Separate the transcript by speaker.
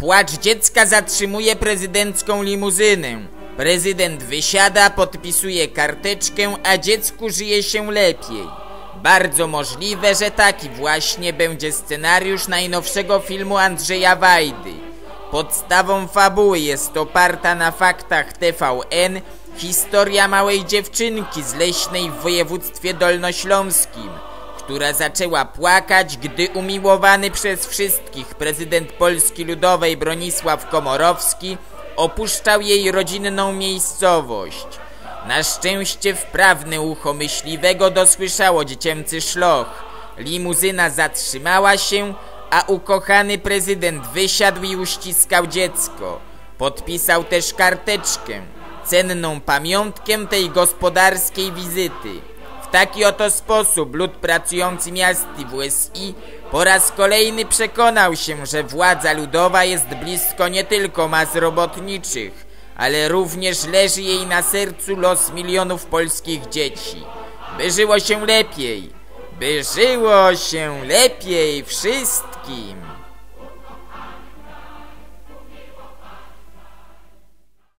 Speaker 1: Płacz dziecka zatrzymuje prezydencką limuzynę. Prezydent wysiada, podpisuje karteczkę, a dziecku żyje się lepiej. Bardzo możliwe, że taki właśnie będzie scenariusz najnowszego filmu Andrzeja Wajdy. Podstawą fabuły jest oparta na faktach TVN historia małej dziewczynki z Leśnej w województwie dolnośląskim, która zaczęła płakać, gdy umiłowany przez wszystkich prezydent Polski Ludowej Bronisław Komorowski opuszczał jej rodzinną miejscowość. Na szczęście wprawne ucho myśliwego dosłyszało dziecięcy szloch. Limuzyna zatrzymała się, a ukochany prezydent wysiadł i uściskał dziecko. Podpisał też karteczkę, cenną pamiątkę tej gospodarskiej wizyty. Taki oto sposób lud pracujący miast WSI po raz kolejny przekonał się, że władza ludowa jest blisko nie tylko mas robotniczych, ale również leży jej na sercu los milionów polskich dzieci. By żyło się lepiej, by żyło się lepiej wszystkim.